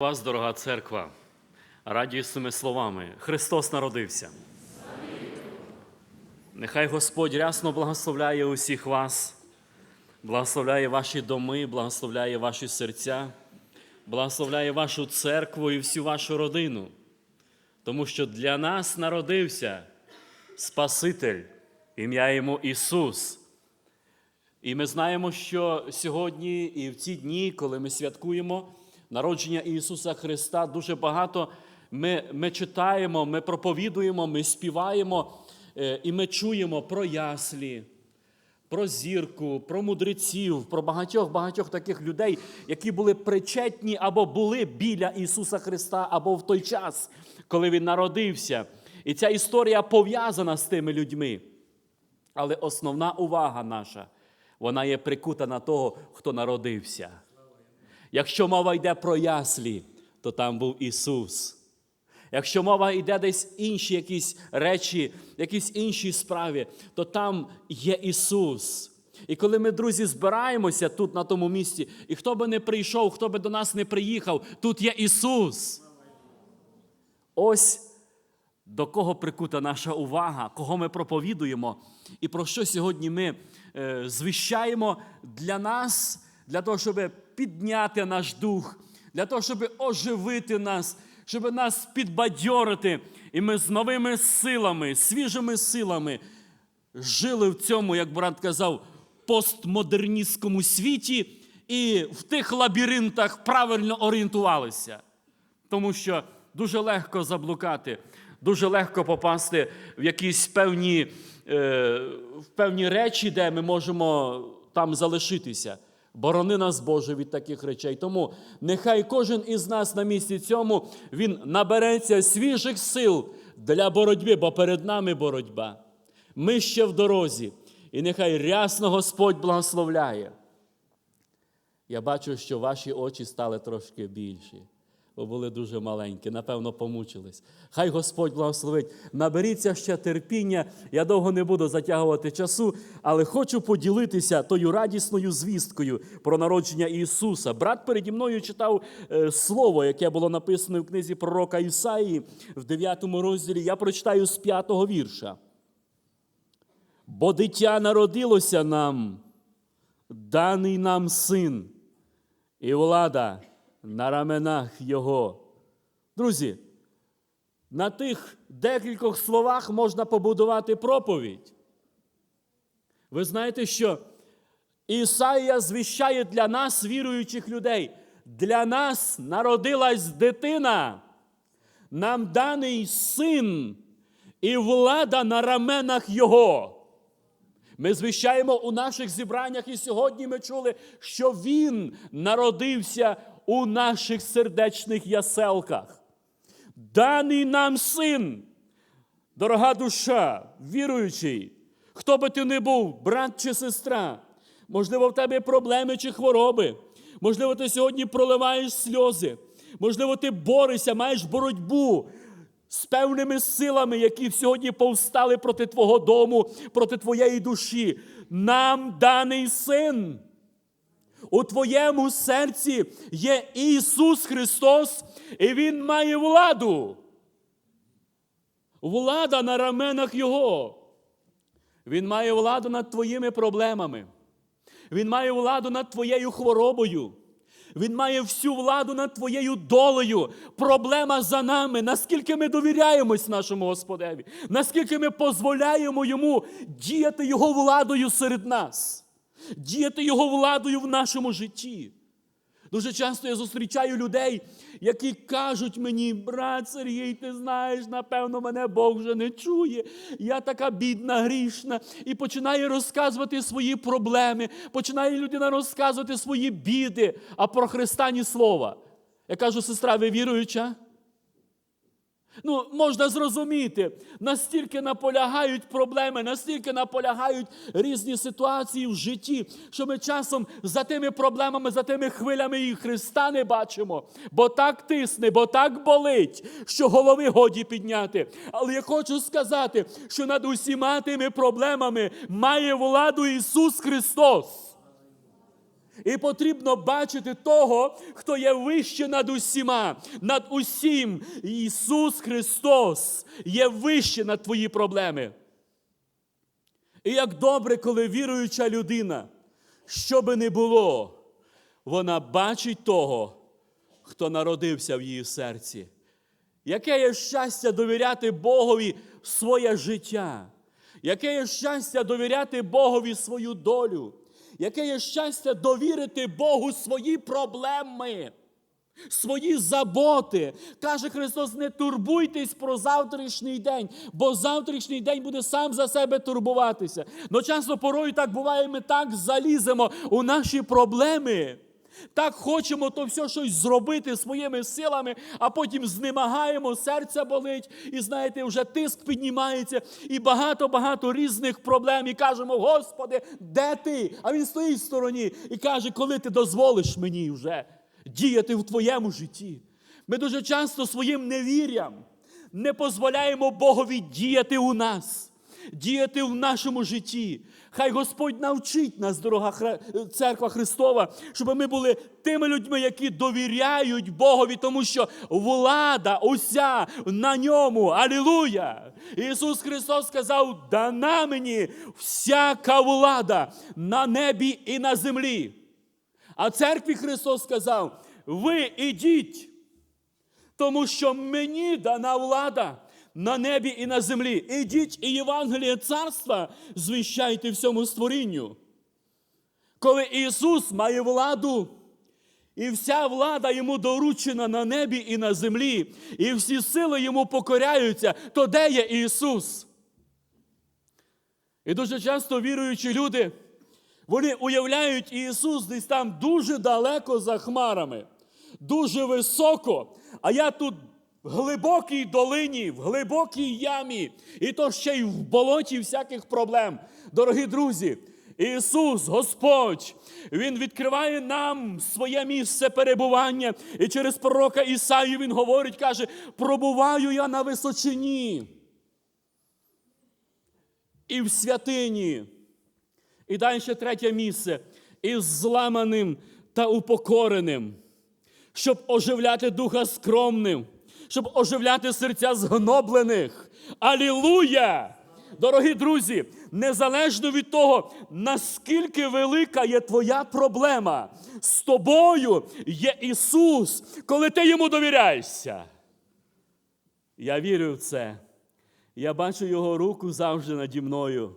Вас, дорога церква, радію цими словами. Христос народився. Нехай Господь рясно благословляє усіх вас, благословляє ваші доми, благословляє ваші серця, благословляє вашу церкву і всю вашу родину. Тому що для нас народився Спаситель, ім'я йому Ісус. І ми знаємо, що сьогодні і в ці дні, коли ми святкуємо народження Ісуса Христа, дуже багато ми, ми читаємо, ми проповідуємо, ми співаємо е, і ми чуємо про яслі, про зірку, про мудреців, про багатьох багатьох таких людей, які були причетні або були біля Ісуса Христа, або в той час, коли Він народився. І ця історія пов'язана з тими людьми. Але основна увага наша, вона є прикута на того, хто народився. Якщо мова йде про яслі, то там був Ісус. Якщо мова йде десь інші якісь речі, якісь інші справи, то там є Ісус. І коли ми, друзі, збираємося тут, на тому місці, і хто би не прийшов, хто би до нас не приїхав, тут є Ісус. Ось до кого прикута наша увага, кого ми проповідуємо, і про що сьогодні ми е, звіщаємо для нас, для того, щоб підняти наш дух, для того, щоб оживити нас, щоб нас підбадьорити, і ми з новими силами, свіжими силами жили в цьому, як брат казав, постмодерністському світі і в тих лабіринтах правильно орієнтувалися. Тому що дуже легко заблукати, дуже легко попасти в якісь певні, е, в певні речі, де ми можемо там залишитися. Борони нас, Боже, від таких речей. Тому нехай кожен із нас на місці цьому він набереться свіжих сил для боротьби, бо перед нами боротьба. Ми ще в дорозі, і нехай рясно Господь благословляє. Я бачу, що ваші очі стали трошки більші, були дуже маленькі, напевно, помучились. Хай Господь благословить. Наберіться ще терпіння. Я довго не буду затягувати часу, але хочу поділитися тою радісною звісткою про народження Ісуса. Брат переді мною читав е, слово, яке було написане в книзі пророка Ісаї в 9 розділі. Я прочитаю з 5 вірша. Бо дитя народилося нам, даний нам син, і влада на раменах Його. Друзі, на тих декількох словах можна побудувати проповідь. Ви знаєте, що Ісаїя звіщає для нас, віруючих людей, для нас народилась дитина, нам даний син і влада на раменах Його. Ми звіщаємо у наших зібраннях, і сьогодні ми чули, що Він народився у наших сердечних яселках. Даний нам син, дорога душа, віруючий, хто би ти не був, брат чи сестра, можливо, в тебе проблеми чи хвороби, можливо, ти сьогодні проливаєш сльози, можливо, ти борешся, маєш боротьбу з певними силами, які сьогодні повстали проти Твого дому, проти твоєї душі. Нам даний син. У твоєму серці є Ісус Христос, і Він має владу. Влада на раменах Його. Він має владу над твоїми проблемами. Він має владу над твоєю хворобою. Він має всю владу над твоєю долею. Проблема за нами, наскільки ми довіряємось нашому Господеві, наскільки ми дозволяємо йому діяти Його владою серед нас, діяти Його владою в нашому житті. Дуже часто я зустрічаю людей, які кажуть мені, брат Сергій, ти знаєш, напевно, мене Бог вже не чує. Я така бідна, грішна, і починає розказувати свої проблеми, починає людина розказувати свої біди, а про Христа ні слова. Я кажу, сестра, ви віруюча? Ну, можна зрозуміти, настільки наполягають проблеми, настільки наполягають різні ситуації в житті, що ми часом за тими проблемами, за тими хвилями і Христа не бачимо, бо так тисне, бо так болить, що голови годі підняти. Але я хочу сказати, що над усіма тими проблемами має владу Ісус Христос. І потрібно бачити того, хто є вище над усіма, над усім. Ісус Христос є вище над твої проблеми. І як добре, коли віруюча людина, що би не було, вона бачить того, хто народився в її серці. Яке є щастя довіряти Богові своє життя, яке є щастя довіряти Богові свою долю, яке є щастя довірити Богу свої проблеми, свої заботи. Каже Христос: не турбуйтесь про завтрашній день, бо завтрашній день буде сам за себе турбуватися. Но часто порою так буває, ми так заліземо у наші проблеми. Так хочемо то все щось зробити своїми силами, а потім знемагаємо, серце болить, і знаєте, вже тиск піднімається, і багато-багато різних проблем. І кажемо, Господи, де ти? А він стоїть в стороні і каже, коли ти дозволиш мені вже діяти в твоєму житті. Ми дуже часто своїм невір'ям не дозволяємо Богові діяти у нас, діяти в нашому житті. Хай Господь навчить нас, дорога церква Христова, щоб ми були тими людьми, які довіряють Богові, тому що влада уся на ньому. Алілуя! Ісус Христос сказав: дана мені всяка влада на небі і на землі. А церкві Христос сказав: ви ідіть, тому що мені дана влада на небі і на землі. Ідіть і Євангеліє царства звіщайте всьому створінню. Коли Ісус має владу, і вся влада йому доручена на небі і на землі, і всі сили йому покоряються, то де є Ісус? І дуже часто віруючі люди, вони уявляють Ісус десь там дуже далеко за хмарами, дуже високо, а я тут в глибокій долині, в глибокій ямі, і то ще й в болоті всяких проблем. Дорогі друзі, Ісус, Господь, Він відкриває нам своє місце перебування. І через пророка Ісаю Він говорить, каже: пробуваю я на височині і в святині. І далі третє місце. Із зламаним та упокореним, щоб оживляти духа скромним, щоб оживляти серця згноблених. Алілуя! Дорогі друзі, незалежно від того, наскільки велика є твоя проблема, з тобою є Ісус, коли ти йому довіряєшся. Я вірю в це. Я бачу Його руку завжди наді мною.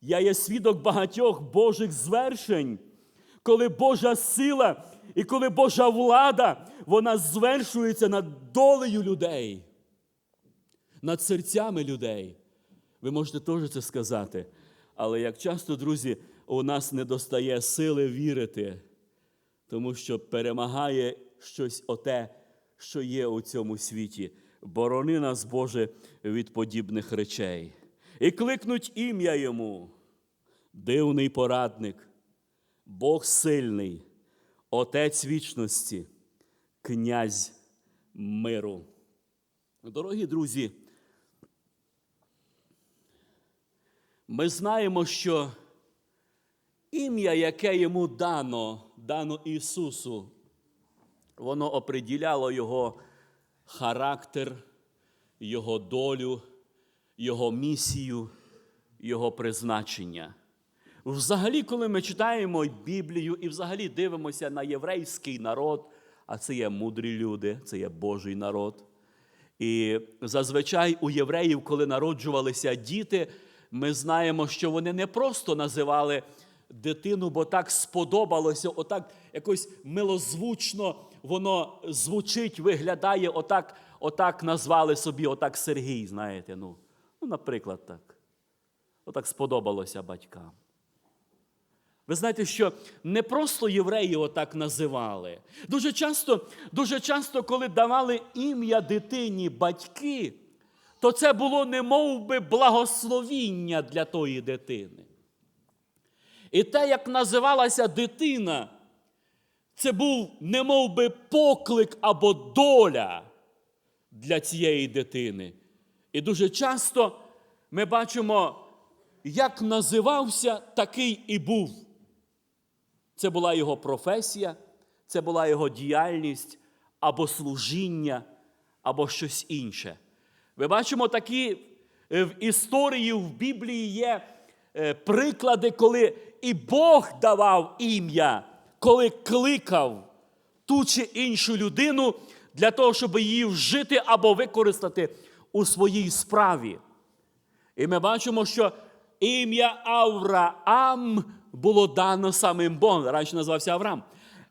Я є свідок багатьох Божих звершень, коли Божа сила і коли Божа влада, вона звершується над долею людей, над серцями людей. Ви можете теж це сказати. Але як часто, друзі, у нас не достає сили вірити, тому що перемагає щось оте, що є у цьому світі. Борони нас, Боже, від подібних речей. І кликнуть ім'я йому, дивний порадник, Бог сильний, Отець вічності, князь миру. Дорогі друзі, ми знаємо, що ім'я, яке йому дано, дано Ісусу, воно оприділяло Його характер, Його долю, Його місію, Його призначення. Взагалі, коли ми читаємо Біблію і взагалі дивимося на єврейський народ, а це є мудрі люди, це є Божий народ. І зазвичай у євреїв, коли народжувалися діти, ми знаємо, що вони не просто називали дитину, бо так сподобалося, отак якось милозвучно воно звучить, виглядає, отак, отак назвали собі, отак Сергій, знаєте. Ну, ну наприклад, так. Отак сподобалося батькам. Ви знаєте, що не просто євреї отак називали. Дуже часто, дуже часто, коли давали ім'я дитині батьки, то це було не би благословіння для тої дитини. І те, як називалася дитина, це був не би поклик або доля для цієї дитини. І дуже часто ми бачимо, як називався, такий і був. Це була його професія, це була його діяльність або служіння, або щось інше. Ми бачимо такі е, в історії в Біблії є е, приклади, коли і Бог давав ім'я, коли кликав ту чи іншу людину для того, щоб її вжити або використати у своїй справі. І ми бачимо, що ім'я Авраам було дано самим Богом. Раніше називався Авраам.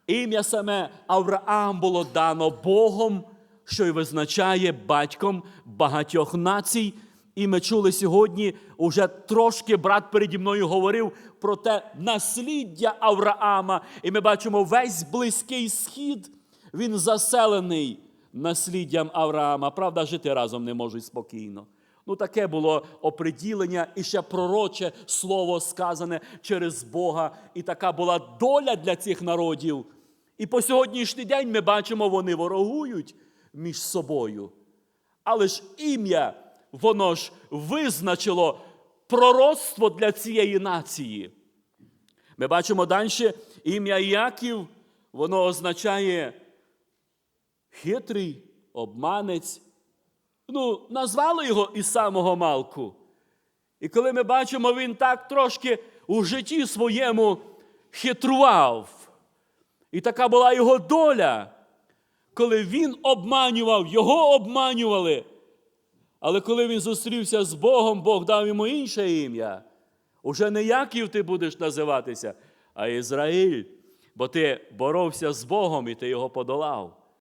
Ім'я саме Авраам було дано Богом, що й визначає батьком багатьох націй. І ми чули сьогодні, уже трошки брат переді мною говорив про те насліддя Авраама. І ми бачимо весь близький схід, він заселений насліддям Авраама. Правда, жити разом не можуть спокійно. Ну, таке було оприділення і ще пророче слово сказане через Бога. І така була доля для цих народів. І по сьогоднішній день ми бачимо, вони ворогують між собою. Але ж ім'я, воно ж визначило пророцтво для цієї нації. Ми бачимо далі ім'я Яків, воно означає хитрий, обманець. Ну, назвали його із самого малку. І коли ми бачимо, він так трошки у житті своєму хитрував. І така була його доля, коли він обманював, його обманювали. Але коли він зустрівся з Богом, Бог дав йому інше ім'я. Уже не Яків ти будеш називатися, а Ізраїль. Бо ти боровся з Богом і ти його подолав.